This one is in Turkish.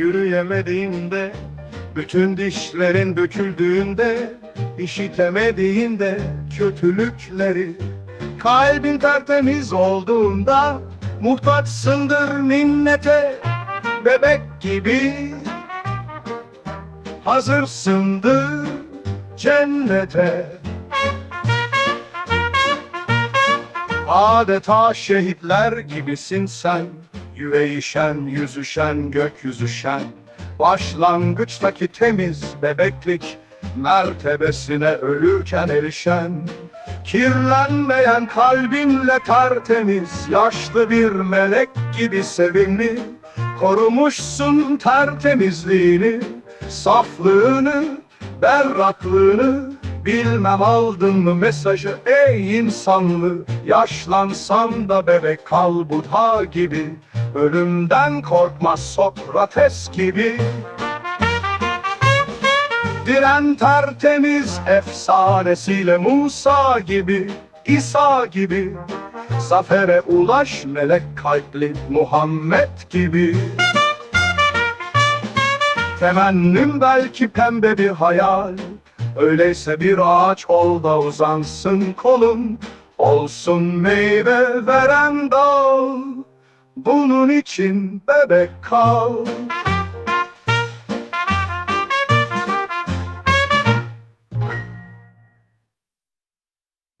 yürüyemediğinde Bütün dişlerin büküldüğünde işitemediğinde kötülükleri Kalbin tertemiz olduğunda Muhtaçsındır minnete Bebek gibi. Hazırsındır cennete. Adeta şehitler gibisin sen Yüveyişen, yüzüşen, gökyüzü şen Başlangıçtaki temiz bebeklik Mertebesine ölürken erişen. Kirlenmeyen kalbinle tertemiz Yaşlı bir melek gibi sevimli Korumuşsun tertemizliğini Saflığını, berraklığını. Bilmem aldın mı mesajı ey insanlı. Yaşlansan da bebek kal Buddha gibi Ölümden korkma Sokrates gibi. Diren tertemiz efsanesiyle Musa gibi İsa gibi. Zafere ulaş melek kalpli Muhammed gibi. Temennim belki pembe bir hayal. Öyleyse bir ağaç ol da uzansın kolun Olsun meyve veren dal Bunun için bebek kal